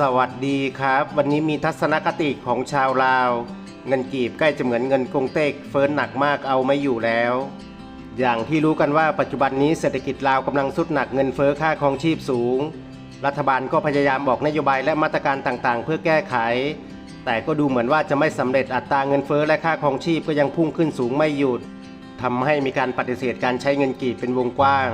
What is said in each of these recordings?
สวัสดีครับ วันนี้มีทัศนคติของชาวลาว เงินกีบใกล้จะเหมือนเงินกงเต็กเฟิร์นหนักมากเอาไม่อยู่แล้ว อย่างที่รู้กันว่าปัจจุบันนี้เศรษฐกิจลาวกำลังสุดหนักเงินเฟ้อค่าครองชีพสูง รัฐบาลก็พยายามบอกนโยบายและมาตรการต่างๆ เพื่อแก้ไข แต่ก็ดูเหมือนว่าจะไม่สำเร็จอัตราเงินเฟ้อและค่าครองชีพก็ยังพุ่งขึ้นสูงไม่หยุดทำให้มีการปฏิเสธการใช้เงินกีบเป็นวงกว้าง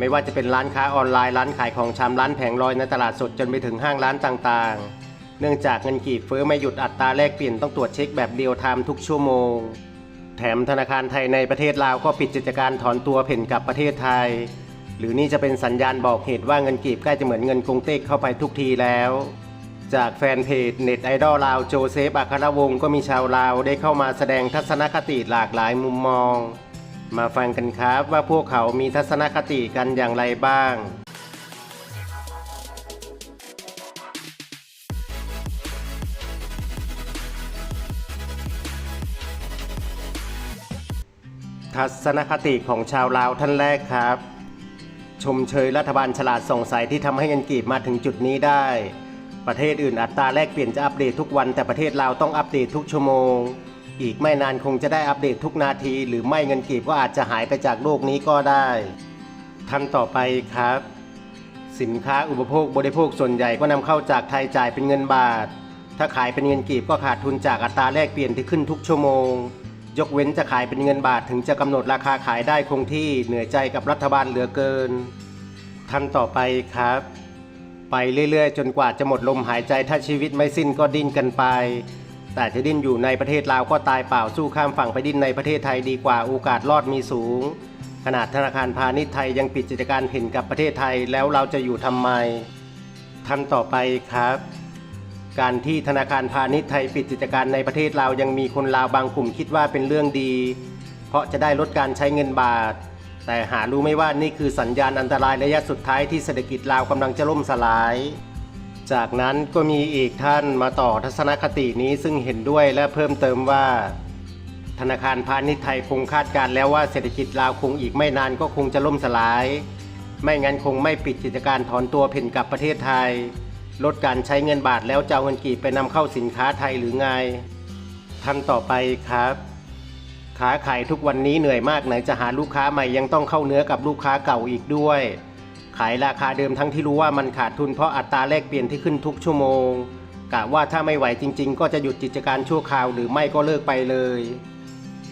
ไม่ว่าจะเป็นร้านค้าออนไลน์ร้านขายของชำร้านแผงลอยในตลาดสดจนไปถึงห้างร้านต่างๆ เนื่องจากเงินกีบเฟ้อไม่หยุดอัตราแลกเปลี่ยนต้องตรวจเช็คแบบเดียวไทม์ทุกชั่วโมง แถมธนาคารไทยในประเทศลาวก็ปิดกิจการถอนตัวเพ่นกลับประเทศไทย หรือนี่จะเป็นสัญญาณบอกเหตุว่าเงินกีบใกล้จะเหมือนเงินกงเต็กเข้าไปทุกทีแล้วจากแฟนเพจเน็ตไอดอลลาวโจเซฟอัครวงศ์ก็มีชาวลาวได้เข้ามาแสดงทัศนคติหลากหลายมุมมอง มาฟังกันครับว่าพวกเขามีทัศนคติกันอย่างไรบ้าง ทัศนคติของชาวลาวท่านแรกครับ ชมเชยรัฐบาลฉลาดส่งสายที่ทำให้เงินกีบมาถึงจุดนี้ได้ ประเทศอื่นอัตราแลกเปลี่ยนจะอัปเดตทุกวันแต่ประเทศลาวต้องอัปเดตทุกชั่วโมง อีกไม่นานคงจะได้อัปเดตทุกนาที หรือไม่เงินกีบก็อาจจะหายไปจากโลกนี้ก็ได้ท่านต่อไปครับ สินค้าอุปโภคบริโภคส่วนใหญ่ก็นำเข้าจากไทยจ่ายเป็นเงินบาท ถ้าขายเป็นเงินกีบก็ขาดทุนจากอัตราแลกเปลี่ยนที่ขึ้นทุกชั่วโมง ยกเว้นจะขายเป็นเงินบาทถึงจะกำหนดราคาขายได้คงที่เหนื่อยใจกับรัฐบาลเหลือเกินท่านต่อไปครับ ไปเรื่อยๆ จนกว่าจะหมดลมหายใจถ้าชีวิตไม่สิ้นก็ดิ้นกันไป แต่จะดิ้นอยู่ในประเทศลาวก็ตายเปล่าสู้ข้ามฝั่งไปดิ้นในประเทศไทยดีกว่าโอกาสรอดมีสูง ขนาดธนาคารพาณิชย์ไทยยังปิดกิจการเพ่นกับประเทศไทยแล้วเราจะอยู่ทำไมท่านต่อไปครับ การที่ธนาคารพาณิชย์ไทยปิดกิจการในประเทศลาวยังมีคนลาวบางกลุ่มคิดว่าเป็นเรื่องดี เพราะจะได้ลดการใช้เงินบาท แต่หารู้ไม่ว่านี่คือสัญญาณอันตรายระยะสุดท้ายที่เศรษฐกิจลาวกำลังจะล่มสลาย จากนั้นก็มีอีกท่านมาต่อทัศนคตินี้ซึ่งเห็นด้วยและเพิ่มเติมว่า ธนาคารพาณิชย์ไทยคงคาดการณ์แล้วว่าเศรษฐกิจลาวคงอีกไม่นานก็คงจะล่มสลาย ไม่งั้นคงไม่ปิดกิจการถอนตัวเพ่นกลับประเทศไทย ลดการใช้เงินบาทแล้วจะเอาเงินกีบไปนำเข้าสินค้าไทยหรือไงท่านต่อไปครับค้าขายทุกวันนี้เหนื่อยมากไหนจะหาลูกค้าใหม่ยังต้องเข้าเนื้อกับลูกค้าเก่าอีกด้วย ขายราคาเดิมทั้งที่รู้ว่ามันขาดทุนเพราะอัตราแลกเปลี่ยนที่ขึ้นทุกชั่วโมงกะว่าถ้าไม่ไหวจริง ๆ ก็จะหยุดกิจการชั่วคราวหรือไม่ก็เลิกไปเลย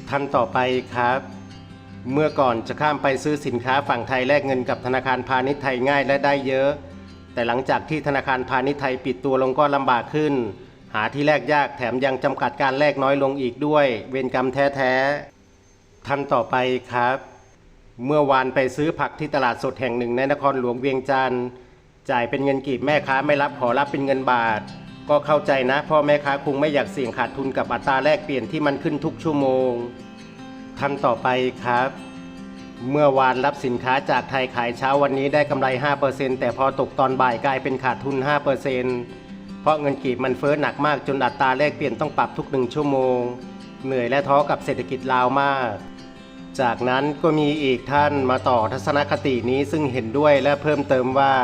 ท่านต่อไปครับ เมื่อก่อนจะข้ามไปซื้อสินค้าฝั่งไทยแลกเงินกับธนาคารพาณิชย์ไทยง่ายและได้เยอะ แต่หลังจากที่ธนาคารพาณิชย์ไทยปิดตัวลงก็ลำบากขึ้น หาที่แลกยากแถมยังจำกัดการแลกน้อยลงอีกด้วย เวรกรรมแท้ๆท่านต่อไปครับ เมื่อวานไปซื้อผักที่ตลาดสดแห่งหนึ่งในนครหลวงเวียงจันทร์จ่ายเป็นเงินกีบแม่ค้าไม่รับขอรับเป็นเงินบาท ก็เข้าใจนะเพ่อแม่ค้าคงไม่อยากเสี่ยงขาดทุนกับอัตราแลกเปลี่ยนที่มันขึ้นทุกชั่วโมงท่าต่อไปครับ เมื่อวานรับสินค้าจากไทยขายเช้าวันนี้ได้กำไร 5%แต่พอตกตอนบ่ายกลายเป็นขาดทุน 5%เพราะเงินกีบมันเฟ้อหนักมากจนอัตราแลกเปลี่ยนต้องปรับทุกหนึ่งชั่วโมง เหนื่อยและท้อกับเศรษฐกิจลาวมาก จากนั้นก็มีอีกท่านมาต่อทัศนคตินี้ซึ่งเห็นด้วยและเพิ่มเติมว่า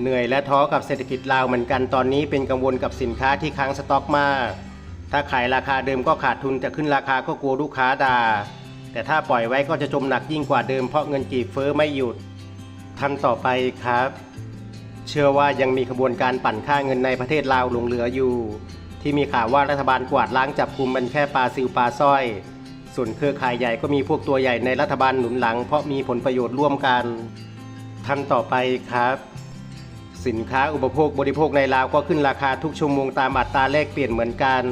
เหนื่อยและท้อกับเศรษฐกิจลาวเหมือนกันตอนนี้เป็นกังวลกับสินค้าที่ค้างสต็อกมาก ถ้าขายราคาเดิมก็ขาดทุนแต่ขึ้นราคาก็กลัวลูกค้าด่าแต่ถ้าปล่อยไว้ก็จะจมหนักยิ่งกว่าเดิมเพราะเงินกีบเฟอ้อไม่หยุดท่านต่อไปครับ เชื่อว่ายังมีขบวนการปั่นค่าเงินในประเทศลาวหลงเหลืออยู่ ที่มีข่าวว่ารัฐบาลกวาดล้างจับกลุ่มมันแค่ปลาซิวปลาสร้อย ส่วนเครือข่ายใหญ่ก็มีพวกตัวใหญ่ในรัฐบาลหนุนหลัง เพราะมีผลประโยชน์ร่วมกันท่านต่อไปครับ สินค้าอุปโภคบริโภคในลาวก็ขึ้นราคาทุกชั่วโมงตามอัตราแลกเปลี่ยนเหมือนกัน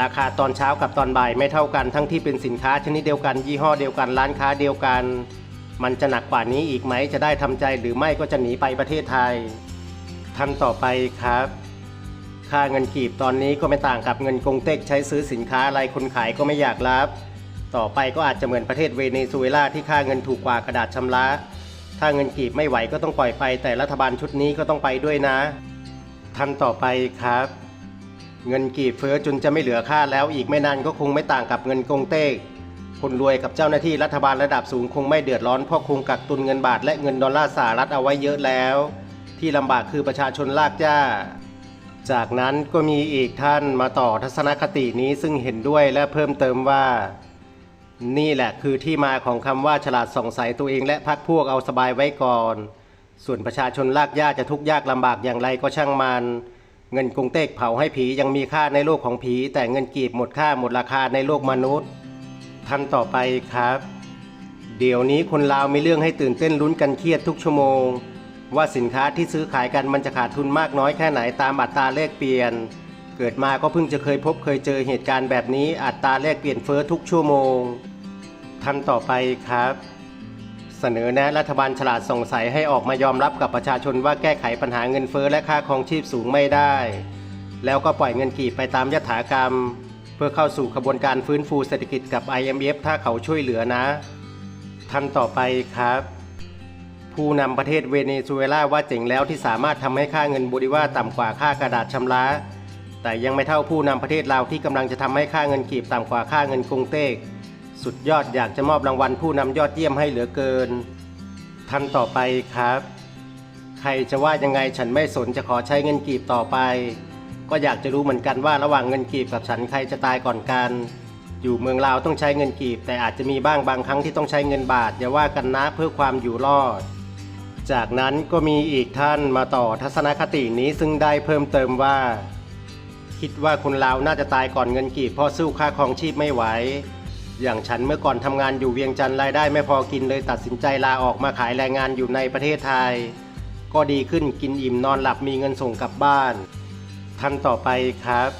ราคาตอนเช้ากับตอนบ่ายไม่เท่ากันทั้งที่เป็นสินค้าชนิดเดียวกันยี่ห้อเดียวกันร้านค้าเดียวกัน มันจะหนักกว่านี้อีกไหมจะได้ทำใจหรือไม่ก็จะหนีไปประเทศไทยท่านต่อไปครับค่าเงินกีบตอนนี้ก็ไม่ต่างกับเงินกงเต็กใช้ซื้อสินค้าอะไรคนขายก็ไม่อยากรับ ต่อไปก็อาจจะเหมือนประเทศเวเนซุเอลาที่ค่าเงินถูกกว่ากระดาษชำระ ถ้าเงินกีบไม่ไหวก็ต้องปล่อยไป แต่รัฐบาลชุดนี้ก็ต้องไปด้วยนะท่านต่อไปครับ เงินกีบเฟ้อจนจะไม่เหลือค่าแล้วอีกไม่นานก็คงไม่ต่างกับเงินกงเต็กคนรวยกับเจ้าหน้าที่รัฐบาลระดับสูงคงไม่เดือดร้อนเพราะคงกักตุนเงินบาทและเงินดอลลาร์สหรัฐเอาไว้เยอะแล้ว ที่ลำบากคือประชาชนลากย่าจากนั้นก็มีอีกท่านมาต่อทัศนคตินี้ซึ่งเห็นด้วยและเพิ่มเติมว่า นี่แหละคือที่มาของคำว่าฉลาดส่องใสตัวเองและพักพวกเอาสบายไว้ก่อน ส่วนประชาชนลากย่าจะทุกข์ยากลำบากอย่างไรก็ช่างมัน เงินกรุงเทพเผาให้ผียังมีค่าในโลกของผี แต่เงินกีบหมดค่าหมดราคาในโลกมนุษย์ท่านต่อไปครับ เดี๋ยวนี้คนลาวมีเรื่องให้ตื่นเต้นลุ้นกันเครียดทุกชั่วโมง ว่าสินค้าที่ซื้อขายกันมันจะขาดทุนมากน้อยแค่ไหนตามอัตราแลกเปลี่ยน เกิดมาก็เพิ่งจะเคยพบเคยเจอเหตุการณ์แบบนี้อัตราแลกเปลี่ยนเฟ้อทุกชั่วโมง ท่าต่อไปครับ เสนอแนะรัฐบาลฉลาดส่งใสให้ออกมายอมรับกับประชาชนว่าแก้ไขปัญหาเงินเฟ้อและค่าครองชีพสูงไม่ได้ แล้วก็ปล่อยเงินกีบไปตามยถากรรม เพื่อเข้าสู่ขบวนการฟื้นฟูเศรษฐกิจกับ IMF ถ้าเขาช่วยเหลือนะท่าต่อไปครับผู้นำประเทศเวเนซุเอลาว่าเจ๋งแล้วที่สามารถทำให้ค่าเงินบูริว่าต่ำกว่าค่ากระดาษชำระ แต่ยังไม่เท่าผู้นำประเทศลาวที่กำลังจะทำให้ค่าเงินกีบต่ำกว่าค่าเงินกรุงเทพ สุดยอดอยากจะมอบรางวัลผู้นำยอดเยี่ยมให้เหลือเกินท่านต่อไปครับ ใครจะว่ายังไงฉันไม่สนจะขอใช้เงินกีบต่อไป ก็อยากจะรู้เหมือนกันว่าระหว่างเงินกีบกับฉันใครจะตายก่อนกัน อยู่เมืองลาวต้องใช้เงินกีบ แต่อาจจะมีบ้างบางครั้งที่ต้องใช้เงินบาทอย่าว่ากันนะเพื่อความอยู่รอด จากนั้นก็มีอีกท่านมาต่อทัศนคตินี้ซึ่งได้เพิ่มเติมว่า คิดว่าคนลาวน่าจะตายก่อนเงินกีบเพราะสู้ค่าครองชีพไม่ไหว อย่างฉันเมื่อก่อนทำงานอยู่เวียงจันทร์รายได้ไม่พอกินเลยตัดสินใจลาออกมาขายแรงงานอยู่ในประเทศไทย ก็ดีขึ้นกินอิ่มนอนหลับมีเงินส่งกลับบ้านท่านต่อไปครับ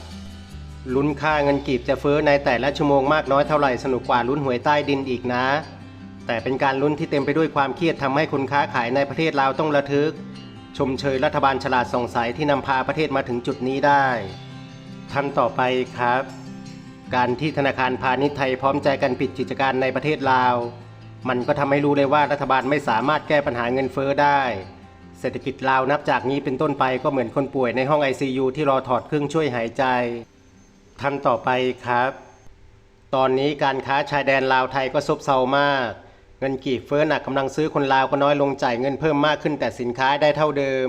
ลุ้นค่าเงินกีบจะเฟ้อในแต่ละชั่วโมงมากน้อยเท่าไหร่สนุกกว่าลุ้นหวยใต้ดินอีกนะ แต่เป็นการลุ้นที่เต็มไปด้วยความเครียดทำให้คนค้าขายในประเทศลาวต้องระทึก ชมเชยรัฐบาลฉลาดส่องใสที่นำพาประเทศมาถึงจุดนี้ได้ท่านต่อไปครับ การที่ธนาคารพาณิชย์ไทยพร้อมใจกันปิดกิจการในประเทศลาว มันก็ทำให้รู้เลยว่ารัฐบาลไม่สามารถแก้ปัญหาเงินเฟ้อได้ เศรษฐกิจลาวนับจากนี้เป็นต้นไปก็เหมือนคนป่วยในห้อง ICU ที่รอถอดเครื่องช่วยหายใจท่านต่อไปครับ ตอนนี้การค้าชายแดนลาวไทยก็ซบเซามาก เงินกีบเฟ้อหนักกำลังซื้อคนลาวก็น้อยลงจ่ายเงินเพิ่มมากขึ้นแต่สินค้าได้เท่าเดิม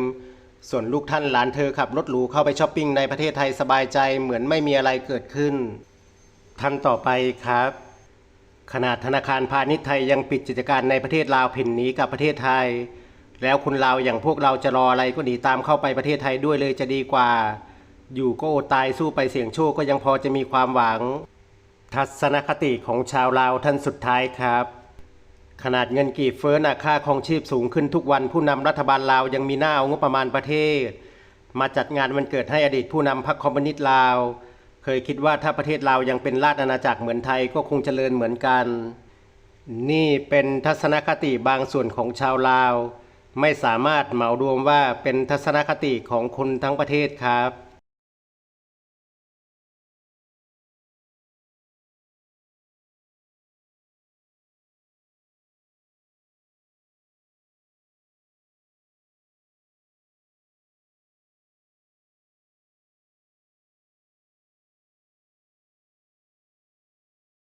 ส่วนลูกท่านหลานเธอขับรถหรูเข้าไปช้อปปิ้งในประเทศไทยสบายใจเหมือนไม่มีอะไรเกิดขึ้น ท่านต่อไปครับขนาดธนาคารพาณิชย์ไทยยังปิดกิจการในประเทศลาวเพ่นหนีกับประเทศไทย แล้วคุณลาวอย่างพวกเราจะรออะไรก็หนีตามเข้าไปประเทศไทยด้วยเลยจะดีกว่า อยู่ก็อดตายสู้ไปเสี่ยงโชคก็ยังพอจะมีความหวัง ทัศนคติของชาวลาวท่านสุดท้ายครับ ขนาดเงินกีบเฟ้อหนักค่าครองชีพสูงขึ้นทุกวันผู้นำรัฐบาลลาวยังมีหน้าเอางบประมาณประเทศ มาจัดงานวันเกิดให้อดีตผู้นำพรรคคอมมิวนิสต์ลาว เคยคิดว่าถ้าประเทศลาวยังเป็นราชอาณาจักรเหมือนไทยก็คงเจริญเหมือนกัน นี่เป็นทัศนคติบางส่วนของชาวลาว ไม่สามารถเหมารวมว่าเป็นทัศนคติของคนทั้งประเทศครับ